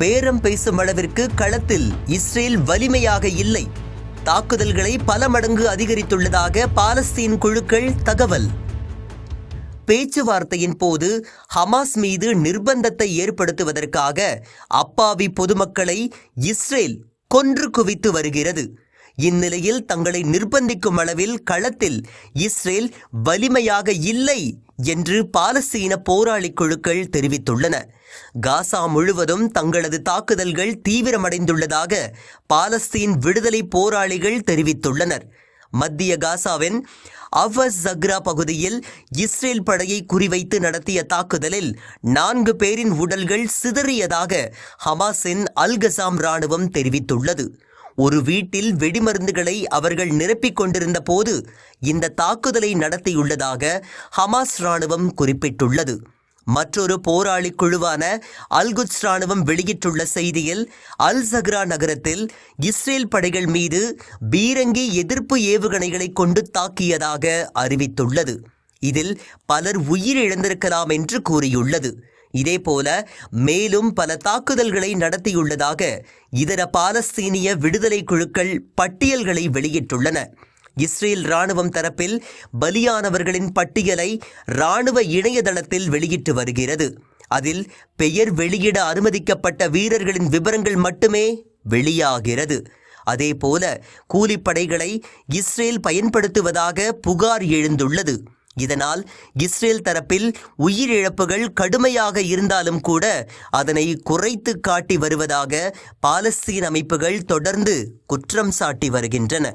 பேரம் பேசும் அளவிற்கு களத்தில் இஸ்ரேல் வலிமையாக இல்லை. தாக்குதல்களை பல மடங்கு அதிகரித்துள்ளதாக பாலஸ்தீன் குழுக்கள் தகவல். பேச்சுவார்த்தையின் போது ஹமாஸ் மீது நிர்பந்தத்தை ஏற்படுத்துவதற்காக அப்பாவி பொதுமக்களை இஸ்ரேல் கொன்று குவித்து வருகிறது. இந்நிலையில் தங்களை நிர்பந்திக்கும் அளவில் களத்தில் இஸ்ரேல் வலிமையாக இல்லை என்று பாலஸ்தீன போராளி குழுக்கள் தெரிவித்துள்ளன. காசா முழுவதும் தங்களது தாக்குதல்கள் தீவிரமடைந்துள்ளதாக பாலஸ்தீன் விடுதலை போராளிகள் தெரிவித்துள்ளனர். மத்திய காசாவின் அவஸ் ஜக்ரா பகுதியில் இஸ்ரேல் படையை குறிவைத்து நடத்திய தாக்குதலில் நான்கு பேரின் உடல்கள் சிதறியதாக ஹமாஸின் அல்கசாம் ராணுவம் தெரிவித்துள்ளது. ஒரு வீட்டில் வெடிமருந்துகளை அவர்கள் நிரப்பிக் கொண்டிருந்த போது இந்த தாக்குதலை நடத்தியுள்ளதாக ஹமாஸ் ராணுவம் குறிப்பிட்டுள்ளது. மற்றொரு போராளி குழுவான அல்குட்ஸ் ராணுவம் வெளியிட்டுள்ள செய்தியில் அல் சக்ரா நகரத்தில் இஸ்ரேல் படைகள் மீது பீரங்கி எதிர்ப்பு ஏவுகணைகளை கொண்டு தாக்கியதாக அறிவித்துள்ளது. இதில் பலர் உயிரிழந்திருக்கலாம் என்று கூறியுள்ளது. இதேபோல மேலும் பல தாக்குதல்களை நடத்தியுள்ளதாக இதர பாலஸ்தீனிய விடுதலை குழுக்கள் பட்டியல்களை வெளியிட்டுள்ளன. இஸ்ரேல் ராணுவம் தரப்பில் பலியானவர்களின் பட்டியலை ராணுவ இணையதளத்தில் வெளியிட்டு வருகிறது. அதில் பெயர் வெளியிட அனுமதிக்கப்பட்ட வீரர்களின் விவரங்கள் மட்டுமே வெளியாகிறது. அதேபோல கூலிப்படைகளை இஸ்ரேல் பயன்படுத்துவதாக புகார் எழுந்துள்ளது. இதனால் இஸ்ரேல் தரப்பில் உயிரிழப்புகள் கடுமையாக இருந்தாலும் கூட அதனை குறைத்து காட்டி வருவதாக பாலஸ்தீன் அமைப்புகள் தொடர்ந்து குற்றம் சாட்டி வருகின்றன.